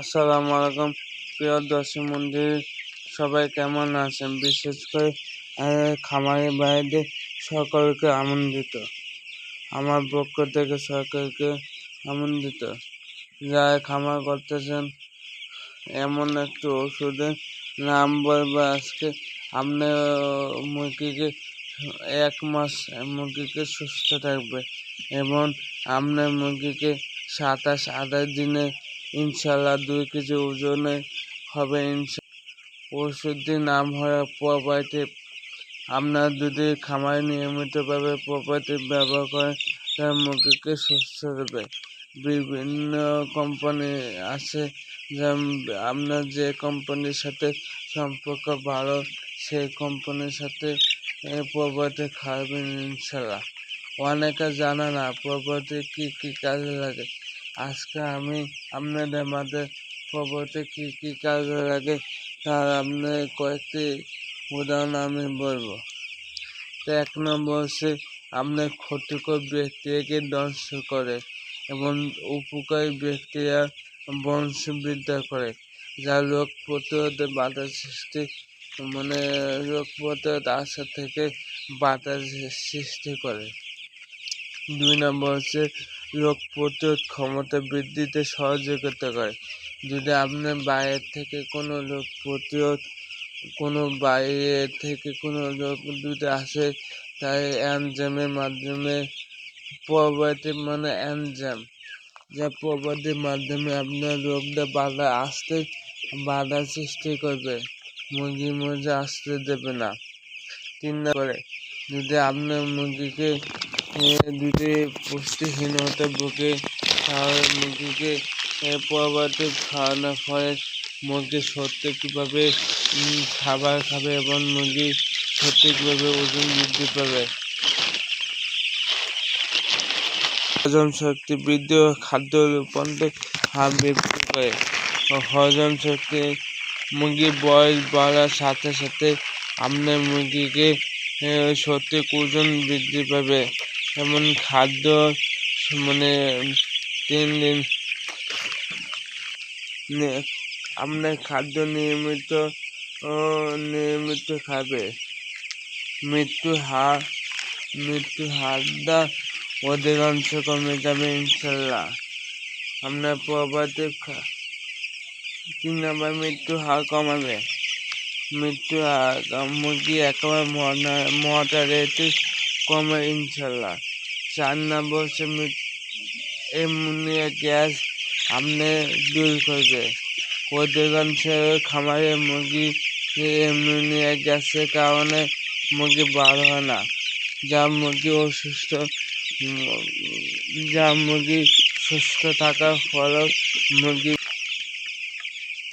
আসসালামু আলাইকুম। প্রিয় দর্শক মন্দির সবাই কেমন আছেন? বিশেষ করে খামারের বাইরে সকলকে আনন্দিত আমার পক্ষ থেকে সকলকে আনন্দিত যারা খামার করতেছেন, এমন একটি ওষুধের নাম বলব আজকে। আপনার মুরগিকে এক মাস মুরগিকে সুস্থ থাকবে এবং আপনার মুরগিকে সাতাশ আঠাশ দিনে ইনশাল্লাহ দুই কেজি ওজনে হবে ইনশা ওষুধটির নাম হয় প্রোবায়োটিক আপনার যদি খামারে নিয়মিতভাবে প্রোবায়োটিক ব্যবহার করেন তার মুরগিকে সুস্থ দেবে বিভিন্ন কোম্পানি আছে আপনার যে কোম্পানির সাথে সম্পর্ক ভালো, সেই কোম্পানির সাথে প্রোবায়োটিক খাওয়াবেন ইনশাল্লাহ। অনেকে জানে না প্রোবায়োটিক কী কী কাজে লাগে। আজকে আমি আপনাদের মাঝে প্রোবায়োটিক কী কী কাজে লাগে তার আপনার কয়েকটি উদাহরণ আমি বলব। এক নম্বর হচ্ছে, আপনার ক্ষতিকর ব্যক্তিকে ধ্বংস করে এবং উপকারী ব্যাকটেরিয়া বংশবৃদ্ধি করে, যা রোগ প্রতিরোধে বাধা সৃষ্টি মানে রোগ প্রতিরোধ আসা থেকে বাধা সৃষ্টি করে। দুই নম্বর হচ্ছে রোগ প্রতিরোধ ক্ষমতা বৃদ্ধিতে সহযোগিতা করে। যদি আপনার বাইরে থেকে কোনো রোগ প্রতিরোধ, কোনো বাইরে থেকে কোনো রোগ যদি আসে, তাই অ্যানজামের মাধ্যমে প্রোবায়োটিক মানে অ্যানজাম যা প্রোবায়োটিক মাধ্যমে আপনার রোগটা বাধা আসতে, বাধা সৃষ্টি করবে। মুরগি মধ্যে আসতে দেবে না। তিন নম্বরে, যদি আপনার মুরগিকে যদি পুষ্টিহীনতা ভুগে তাহলে মুরগিকে প্রোবায়োটিক খাওয়ানোর ফলে মুরগি সঠিকভাবে খাবার খাবে এবং মুরগি সঠিকভাবে ওজন বৃদ্ধি পাবে? হজম শক্তি বৃদ্ধি ও খাদ্য রূপান্তর হার বৃদ্ধি করে হজম শক্তি মুরগি বয়স বাড়ার সাথে সাথে আপনার মুরগিকে সঠিক ওজন বৃদ্ধি পাবে। যেমন খাদ্য মানে তিন দিন আপনার খাদ্য নিয়মিত নিয়মিত খাবে। মৃত্যু হার, মৃত্যু হারটা অধিকাংশ কমে যাবে, ইনশাল্লাহ। আপনার প্রবাদে তিন নম্বর মৃত্যু হার কমাবে। মৃত্যু মুরগি একেবারে মর্টালিটি কমে, ইনশাল্লাহ। নম্বর হচ্ছে এমনিয়া গ্যাস আপনি দূর করবে। অধিকাংশ খামারে মুরগি এমনিয়া গ্যাসের কারণে মুরগি বার হয় না। যা মুরগি অসুস্থ, যা মুরগি সুস্থ থাকার ফলেও মুরগি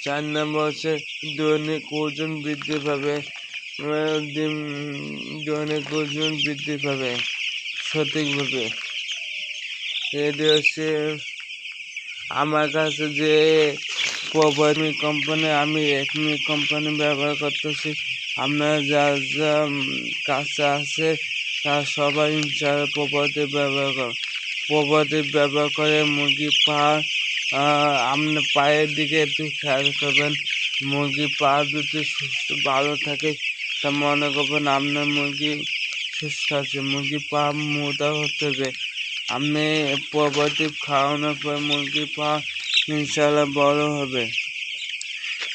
চার নম্বর হচ্ছে দৈনিক ওজন বৃদ্ধি পাবে। দৈনিক ওজন বৃদ্ধি পাবে। সঠিকভাবে। এটি হচ্ছে আমার কাছে যে প্রবামি কোম্পানি আমি একমি কোম্পানি ব্যবহার করতেছি, আপনারা যা যা কাছে আছে তারা সবাই ইনশাল্লাহ প্রপার্টি ব্যবহার কর, প্রপার্টি ব্যবহার করে মুরগি পা আপনি পায়ের দিকে একটু খেয়াল করবেন, মুরগি পা যদি সুস্থ, ভালো থাকে, তা মনে করবেন আপনার মুরগি সুস্থ আছে মুরগি পা মোটা হতে হবে। আমি প্রপার্টি খাওয়ানোর পর মুরগি পা ইনশাল্লাহ বড় হবে।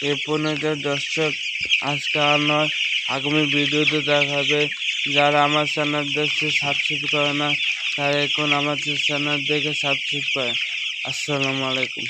এ পর্যন্ত দর্শক, আজকে নয়, আগামী ভিডিওতে দেখাবে। যারা আমার চ্যানেল দেখছে সাবস্ক্রাইব করে না, তারা এখন আমার চ্যানেল দেখে সাবস্ক্রাইব করে। আসসালামু আলাইকুম।